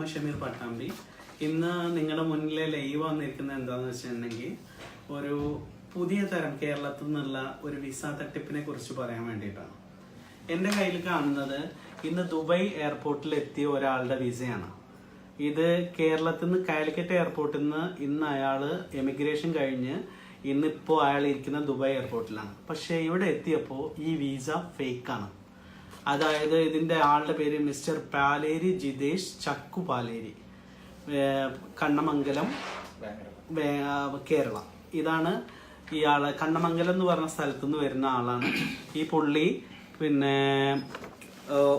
മുഹമ്മദ് ഷമീർ പട്ടാമ്പി. ഇന്ന് നിങ്ങളുടെ മുന്നിലെ ലൈവ് വന്നിരിക്കുന്നത് എന്താന്ന് വെച്ചിട്ടുണ്ടെങ്കിൽ ഒരു പുതിയ തരം കേരളത്തിൽ നിന്നുള്ള ഒരു വിസ തട്ടിപ്പിനെ കുറിച്ച് പറയാൻ വേണ്ടിയിട്ടാണ്. എന്റെ കയ്യിൽ കാണുന്നത് ഇന്ന് ദുബായ് എയർപോർട്ടിൽ എത്തിയ ഒരാളുടെ വിസയാണ് ഇത് കേരളത്തിൽ നിന്ന് കാലിക്കറ്റ് എയർപോർട്ടിൽ നിന്ന് ഇന്ന് അയാൾ എമിഗ്രേഷൻ കഴിഞ്ഞ് ഇന്നിപ്പോൾ അയാൾ ഇരിക്കുന്ന ദുബായ് എയർപോർട്ടിലാണ് പക്ഷേ ഇവിടെ എത്തിയപ്പോൾ ഈ വിസ ഫേക്കാണ് അതായത് ഇതിന്റെ ആളുടെ പേര് മിസ്റ്റർ പാലേരി ജിതേഷ് ചക്കു പാലേരി. കണ്ണമംഗലം കേരളം. ഇതാണ് ഇയാൾ കണ്ണമംഗലം എന്ന് പറഞ്ഞ സ്ഥലത്തു നിന്ന് വരുന്ന ആളാണ്. ഈ പുള്ളി പിന്നെ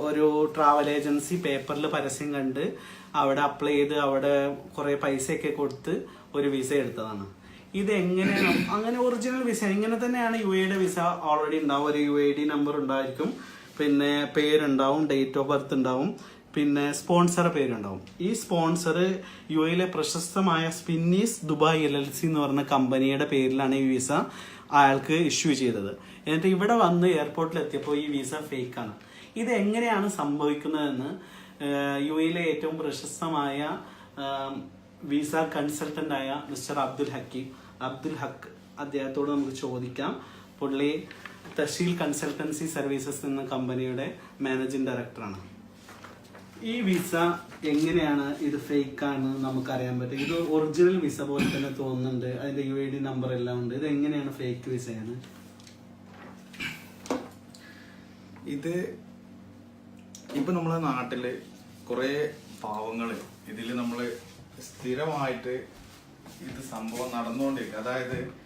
ഒരു ട്രാവൽ ഏജൻസി പേപ്പറിൽ പരസ്യം കണ്ട് അവിടെ അപ്ലൈ ചെയ്ത് അവിടെ കുറേ പൈസയൊക്കെ കൊടുത്ത് ഒരു വിസ എടുത്തതാണ്. ഇത് എങ്ങനെയാണ് അങ്ങനെ ഒറിജിനൽ വിസ ഇങ്ങനെ തന്നെയാണ് യു എയുടെ വിസ ഓൾറെഡി ഉണ്ടാവും. ഒരു യു ഐ ഡി നമ്പർ ഉണ്ടായിരിക്കും. പിന്നെ പേരുണ്ടാവും ഡേറ്റ് ഓഫ് ബർത്ത് ഉണ്ടാവും പിന്നെ സ്പോൺസറെ പേരുണ്ടാവും. ഈ സ്പോൺസർ യു എയിലെ പ്രശസ്തമായ Spinneys Dubai L L C എന്ന് പറഞ്ഞ കമ്പനിയുടെ പേരിലാണ് ഈ വിസ അയാൾക്ക് ഇഷ്യൂ ചെയ്തത്. എന്നിട്ട് ഇവിടെ വന്ന് എയർപോർട്ടിൽ എത്തിയപ്പോൾ ഈ വിസ ഫേക്കാണ് ഇത് എങ്ങനെയാണ് സംഭവിക്കുന്നതെന്ന് യു എയിലെ ഏറ്റവും പ്രശസ്തമായ വിസ കൺസൾട്ടന്റായ മിസ്റ്റർ അബ്ദുൽ ഹക്കീം അബ്ദുൽ ഹക്ക് അദ്ദേഹത്തോട് നമുക്ക് ചോദിക്കാം. പുള്ളി തഷീൽ കൺസൾട്ടൻസി സർവീസസ് എന്ന കമ്പനിയുടെ മാനേജിംഗ് ഡയറക്ടറാണ്. ഈ വിസ എങ്ങനെയാണ് ഇത് ഫേക്ക് ആണ് നമുക്കറിയാൻ പറ്റും? ഇത് ഒറിജിനൽ വിസ പോലെ തന്നെ തോന്നുന്നുണ്ട്. അതിന്റെ യു ഐ ഡി നമ്പർ എല്ലാം ഉണ്ട്. ഇത് എങ്ങനെയാണ് ഫേക്ക് വിസയാണ്? ഇത് ഇപ്പൊ നമ്മളെ നാട്ടിൽ കുറെ പാവങ്ങൾ ഇതിൽ നമ്മൾ സ്ഥിരമായിട്ട് ഇത് സംഭവം നടന്നുകൊണ്ടിരിക്കും. അതായത്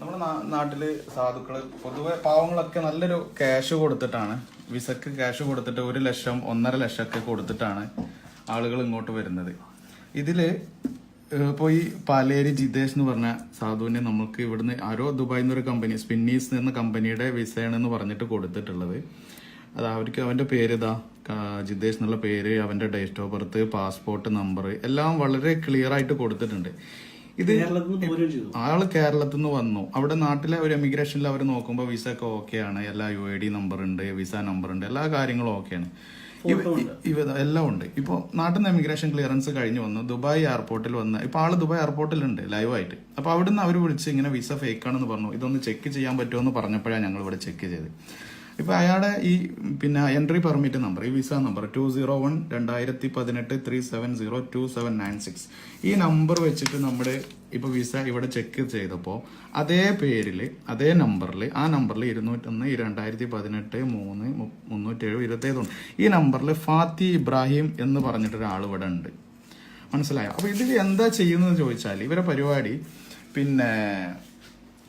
നമ്മുടെ നാട്ടിൽ സാധുക്കൾ പൊതുവെ പാവങ്ങളൊക്കെ നല്ലൊരു ക്യാഷ് കൊടുത്തിട്ടാണ്. വിസക്ക് ക്യാഷ് കൊടുത്തിട്ട് ഒരു ലക്ഷം ഒന്നര ലക്ഷം ഒക്കെ കൊടുത്തിട്ടാണ് ആളുകൾ ഇങ്ങോട്ട് വരുന്നത്. ഇതിൽ പോയി ഈ പാലേരി ജിതേഷ് എന്ന് പറഞ്ഞ സാധുവിനെ നമുക്ക് ഇവിടുന്ന് ആരോ ദുബായിൽ നിന്നൊരു കമ്പനി സ്പിന്നീസ് എന്ന കമ്പനിയുടെ വിസയാണെന്ന് പറഞ്ഞിട്ട് കൊടുത്തിട്ടുള്ളത്. അത് അവർക്ക് അവന്റെ പേര് ഇതാ ജിതേഷ് എന്നുള്ള പേര് അവന്റെ date of birth passport number എല്ലാം വളരെ ക്ലിയർ ആയിട്ട് കൊടുത്തിട്ടുണ്ട്. ഇത് ആൾ കേരളത്തിൽ നിന്ന് വന്നു. അവിടെ നാട്ടിലെ ഒരു എമിഗ്രേഷനിൽ അവർ നോക്കുമ്പോൾ വിസ ഒക്കെ ഓക്കെയാണ് എല്ലാ യു ഐ ഡി നമ്പർ ഉണ്ട് വിസ നമ്പർ ഉണ്ട് എല്ലാ കാര്യങ്ങളും ഓക്കെയാണ് ഇവ എല്ലാം ഉണ്ട്. ഇപ്പോൾ നാട്ടിൽ നിന്ന് എമിഗ്രേഷൻ ക്ലിയറൻസ് കഴിഞ്ഞ് വന്നു. ദുബായ് എയർപോർട്ടിൽ വന്ന് ഇപ്പൊ ആൾ ദുബായ് എയർപോർട്ടിലുണ്ട് ലൈവായിട്ട് അപ്പൊ അവിടുന്ന് അവർ വിളിച്ച് ഇങ്ങനെ വിസ ഫേക്ക് ആണെന്ന് പറഞ്ഞു. ഇതൊന്ന് ചെക്ക് ചെയ്യാൻ പറ്റുമോ എന്ന് പറഞ്ഞപ്പോഴാണ് ഞങ്ങൾ ഇവിടെ ചെക്ക് ചെയ്തത്. ഇപ്പൊ അയാളുടെ ഈ പിന്നെ എൻട്രി പെർമിറ്റ് നമ്പർ ഈ visa number two zero one രണ്ടായിരത്തി പതിനെട്ട് three seven zero two seven nine six ഈ നമ്പർ വെച്ചിട്ട് നമ്മുടെ ഇപ്പൊ വിസ ഇവിടെ ചെക്ക് ചെയ്തപ്പോൾ അതേ പേരിൽ അതേ നമ്പറിൽ ആ നമ്പറിൽ ഇരുന്നൂറ്റൊന്ന് രണ്ടായിരത്തി പതിനെട്ട് മൂന്ന് മുന്നൂറ്റേഴ് ഇരുപത്തേഴുണ്ട് ഈ നമ്പറിൽ ഫാത്തി ഇബ്രാഹിം എന്ന് പറഞ്ഞിട്ടൊരാൾ ഇവിടെ ഉണ്ട്. മനസ്സിലായോ? അപ്പോൾ ഇതിൽ എന്താ ചെയ്യുന്നത് ചോദിച്ചാൽ ഇവരെ പരിപാടി പിന്നെ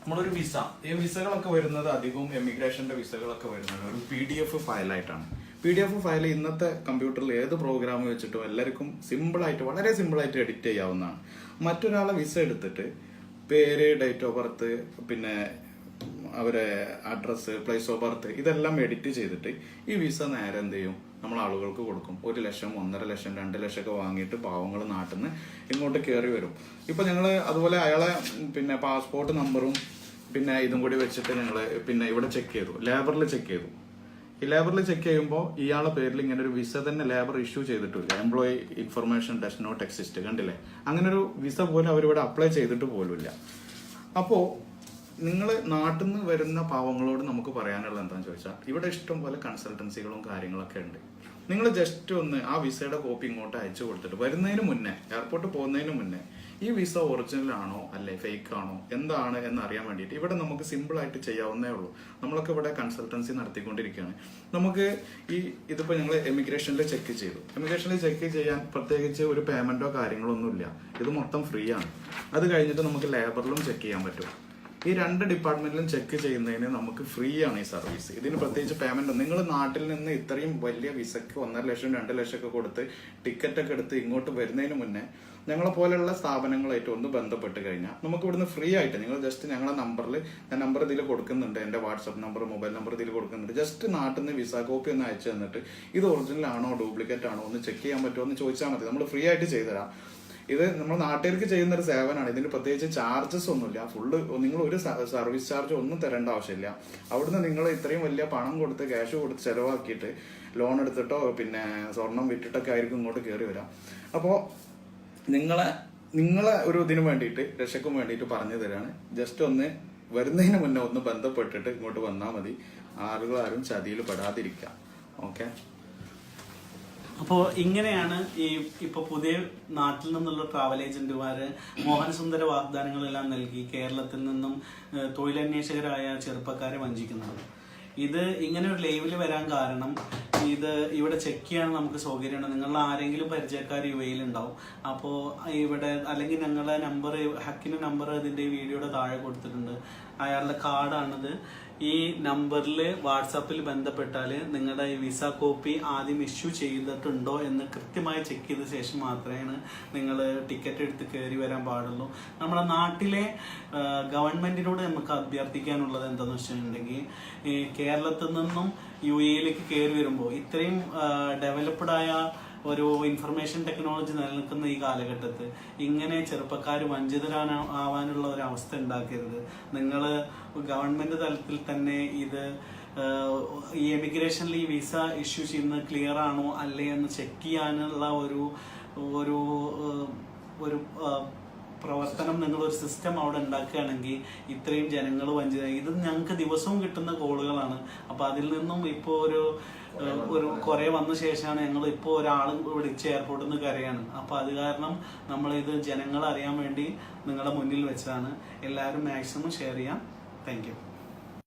നമ്മളൊരു വിസ ഈ വിസകളൊക്കെ വരുന്നത് അധികവും എമിഗ്രേഷന്റെ വിസകളൊക്കെ വരുന്നത് ഒരു പി ഡി എഫ് ഫയലായിട്ടാണ് പി ഡി എഫ് ഫയൽ ഇന്നത്തെ കമ്പ്യൂട്ടറിൽ ഏത് പ്രോഗ്രാം വെച്ചിട്ടും എല്ലാവർക്കും സിമ്പിളായിട്ട് വളരെ സിമ്പിളായിട്ട് എഡിറ്റ് ചെയ്യാവുന്നതാണ്. മറ്റൊരാളെ വിസ എടുത്തിട്ട് പേര് ഡേറ്റ് ഓഫ് ബർത്ത് പിന്നെ അവരെ അഡ്രസ്സ് പ്ലേസ് ഓഫ് ബർത്ത് ഇതെല്ലാം എഡിറ്റ് ചെയ്തിട്ട് ഈ വിസ നേരെ എന്ത് ചെയ്യും? നമ്മൾ ആളുകൾക്ക് കൊടുക്കും. ഒരു ലക്ഷം ഒന്നര ലക്ഷം രണ്ട് ലക്ഷം ഒക്കെ വാങ്ങിയിട്ട് പാവങ്ങൾ നാട്ടിൽ നിന്ന് ഇങ്ങോട്ട് കയറി വരും. ഇപ്പൊ ഞങ്ങൾ അതുപോലെ അയാളെ പിന്നെ പാസ്പോർട്ട് നമ്പറും പിന്നെ ഇതും കൂടി വെച്ചിട്ട് ഞങ്ങൾ പിന്നെ ഇവിടെ ചെക്ക് ചെയ്തു. ലേബറിൽ ചെക്ക് ചെയ്തു. ഈ ലേബറിൽ ചെക്ക് ചെയ്യുമ്പോൾ ഇയാളെ പേരിൽ ഇങ്ങനെ ഒരു വിസ തന്നെ ലേബർ ഇഷ്യൂ ചെയ്തിട്ടില്ല. Employee information does not exist കണ്ടില്ലേ? അങ്ങനെ ഒരു വിസ പോലും അവരിവിടെ അപ്ലൈ ചെയ്തിട്ട് പോലുമില്ല. അപ്പോൾ നിങ്ങൾ നാട്ടിൽ നിന്ന് വരുന്ന പാവങ്ങളോട് നമുക്ക് പറയാനുള്ള എന്താണെന്ന് ചോദിച്ചാൽ ഇവിടെ ഇഷ്ടം പോലെ കൺസൾട്ടൻസികളും കാര്യങ്ങളൊക്കെ ഉണ്ട്. നിങ്ങൾ ജസ്റ്റ് ഒന്ന് ആ വിസയുടെ കോപ്പി ഇങ്ങോട്ട് അയച്ചു കൊടുത്തിട്ട് വരുന്നതിന് മുന്നേ എയർപോർട്ട് പോകുന്നതിന് മുന്നേ ഈ വിസ ഒറിജിനൽ ആണോ അല്ലെ ഫേക്ക് ആണോ എന്താണ് എന്ന് അറിയാൻ വേണ്ടിയിട്ട് ഇവിടെ നമുക്ക് സിമ്പിൾ ആയിട്ട് ചെയ്യാവുന്നേ ഉള്ളൂ. നമ്മളൊക്കെ ഇവിടെ കൺസൾട്ടൻസി നടത്തിക്കൊണ്ടിരിക്കുകയാണ്. നമുക്ക് ഈ ഇതിപ്പോൾ ഞങ്ങൾ എമിഗ്രേഷനിൽ ചെക്ക് ചെയ്തു. എമിഗ്രേഷനിൽ ചെക്ക് ചെയ്യാൻ പ്രത്യേകിച്ച് ഒരു പേയ്മെന്റോ കാര്യങ്ങളോ ഒന്നുമില്ല. ഇത് മൊത്തം ഫ്രീ ആണ്. അത് കഴിഞ്ഞിട്ട് നമുക്ക് ലേബറിലും ചെക്ക് ചെയ്യാൻ പറ്റും. ഈ രണ്ട് ഡിപ്പാർട്ട്മെന്റിലും ചെക്ക് ചെയ്യുന്നതിന് നമുക്ക് ഫ്രീ ആണ് ഈ സർവീസ് ഇതിന് പ്രത്യേകിച്ച് പേയ്മെന്റ് നിങ്ങൾ നാട്ടിൽ നിന്ന് ഇത്രയും വലിയ വിസക്ക് ഒന്നര ലക്ഷം രണ്ട് ലക്ഷം ഒക്കെ കൊടുത്ത് ടിക്കറ്റ് ഒക്കെ എടുത്ത് ഇങ്ങോട്ട് വരുന്നതിന് മുന്നേ ഞങ്ങളെ പോലെയുള്ള സ്ഥാപനങ്ങളായിട്ട് ഒന്ന് ബന്ധപ്പെട്ട് കഴിഞ്ഞാൽ നമുക്ക് ഇവിടുന്ന് ഫ്രീ ആയിട്ട് നിങ്ങൾ ജസ്റ്റ് ഞങ്ങളെ നമ്പറിൽ ഞാൻ നമ്പർ ഇതിൽ കൊടുക്കുന്നുണ്ട്. എന്റെ വാട്സപ്പ് നമ്പർ മൊബൈൽ നമ്പർ ഇതിൽ കൊടുക്കുന്നുണ്ട്. ജസ്റ്റ് നാട്ടിൽ നിന്ന് വിസ കോപ്പി ഒന്ന് അയച്ചു തന്നിട്ട് ഇത് ഒറിജിനൽ ആണോ ഡ്യൂപ്ലിക്കേറ്റ് ആണോ ഒന്ന് ചെക്ക് ചെയ്യാൻ പറ്റുമോ എന്ന് ചോദിച്ചാൽ മതി. നമ്മൾ ഫ്രീ ആയിട്ട് ചെയ്തുതരാം. ഇത് നമ്മൾ നാട്ടുകാർക്ക് ചെയ്യുന്ന ഒരു സേവനമാണ്. ഇതിന് പ്രത്യേകിച്ച് ചാർജസ് ഒന്നുമില്ല. ഫുള്ള് നിങ്ങൾ ഒരു സർവീസ് ചാർജ് ഒന്നും തരേണ്ട ആവശ്യമില്ല. അവിടുന്ന് നിങ്ങൾ ഇത്രയും വലിയ പണം കൊടുത്ത് ക്യാഷ് കൊടുത്ത് ചിലവാക്കിയിട്ട് ലോൺ എടുത്തിട്ടോ പിന്നെ സ്വർണം വിറ്റിട്ടൊക്കെ ആയിരിക്കും ഇങ്ങോട്ട് കയറി വരാം. അപ്പോൾ നിങ്ങളെ നിങ്ങളെ ഒരു ഇതിനു വേണ്ടിയിട്ട് രക്ഷക്കും വേണ്ടിയിട്ട് പറഞ്ഞു തരാണ്. ജസ്റ്റ് ഒന്ന് വരുന്നതിന് മുന്നേ ഒന്ന് ബന്ധപ്പെട്ടിട്ട് ഇങ്ങോട്ട് വന്നാൽ മതി. ആളുകൾ ആരും ചതിയിൽ പെടാതിരിക്കാം. ഓക്കെ അപ്പോൾ ഇങ്ങനെയാണ് ഈ ഇപ്പൊ പുതിയ നാട്ടിൽ നിന്നുള്ള ട്രാവൽ ഏജന്റുമാര് മോഹനസുന്ദര വാഗ്ദാനങ്ങളെല്ലാം നൽകി കേരളത്തിൽ നിന്നും തൊഴിലന്വേഷകരായ ചെറുപ്പക്കാരെ വഞ്ചിക്കുന്നത്. ഇത് ഇങ്ങനെ ഒരു ലൈവിൽ വരാൻ കാരണം ഇത് ഇവിടെ ചെക്ക് ചെയ്യാൻ നമുക്ക് സൗകര്യമാണ്. നിങ്ങളുടെ ആരെങ്കിലും പരിചയക്കാർ യു എയിൽ ഉണ്ടാവും. അപ്പോൾ ഇവിടെ അല്ലെങ്കിൽ ഞങ്ങളുടെ നമ്പർ ഹക്കിന്റെ നമ്പർ ഇതിന്റെ വീഡിയോയുടെ താഴെ കൊടുത്തിട്ടുണ്ട്. അയാളുടെ കാർഡാണിത് ഈ നമ്പറിൽ വാട്സാപ്പിൽ ബന്ധപ്പെട്ടാൽ നിങ്ങളുടെ വിസ കോപ്പി ആദ്യം ഇഷ്യൂ ചെയ്തിട്ടുണ്ടോ എന്ന് കൃത്യമായി ചെക്ക് ചെയ്ത ശേഷം മാത്രമേ നിങ്ങൾ ടിക്കറ്റ് എടുത്ത് കയറി വരാൻ പാടുള്ളൂ. നമ്മുടെ നാട്ടിലെ ഗവൺമെന്റിനോട് നമുക്ക് അഭ്യർത്ഥിക്കാനുള്ളത് എന്താണെന്ന് വെച്ചിട്ടുണ്ടെങ്കിൽ കേരളത്തിൽ നിന്നും യു എയിലേക്ക് കയറി വരുമ്പോൾ ഇത്രയും ഡെവലപ്ഡ് ആയ ഒരു ഇൻഫർമേഷൻ ടെക്നോളജി നിലനിൽക്കുന്ന ഈ കാലഘട്ടത്തിൽ ഇങ്ങനെ ചെറുപ്പക്കാർ വഞ്ചിതരാൻ ആവാനുള്ള ഒരു അവസ്ഥ ഉണ്ടാക്കരുത്. നിങ്ങൾ ഗവൺമെന്റ് തലത്തിൽ തന്നെ ഇത് ഈ എമിഗ്രേഷനിൽ ഈ വിസ ഇഷ്യൂ ചെയ്യുന്നത് ക്ലിയർ ആണോ അല്ലേ എന്ന് ചെക്ക് ചെയ്യാനുള്ള ഒരു ഒരു ഒരു പ്രവർത്തനം നിങ്ങൾ ഒരു സിസ്റ്റം അവിടെ ഉണ്ടാക്കുകയാണെങ്കിൽ ഇത്രയും ജനങ്ങൾ വഞ്ചിത ഇത് ഞങ്ങൾക്ക് ദിവസവും കിട്ടുന്ന കോളുകളാണ് അപ്പോൾ അതിൽ നിന്നും ഇപ്പോൾ ഒരു ഒരു കുറെ വന്ന ശേഷമാണ് ഞങ്ങൾ ഇപ്പോൾ ഒരാൾ വിളിച്ച് എയർപോർട്ടിൽ നിന്ന് കരയാണ്. അപ്പൊ അത് കാരണം നമ്മൾ ഇത് ജനങ്ങൾ അറിയാൻ വേണ്ടി നിങ്ങളുടെ മുന്നിൽ വെച്ചതാണ്. എല്ലാവരും മാക്സിമം ഷെയർ ചെയ്യാം. താങ്ക്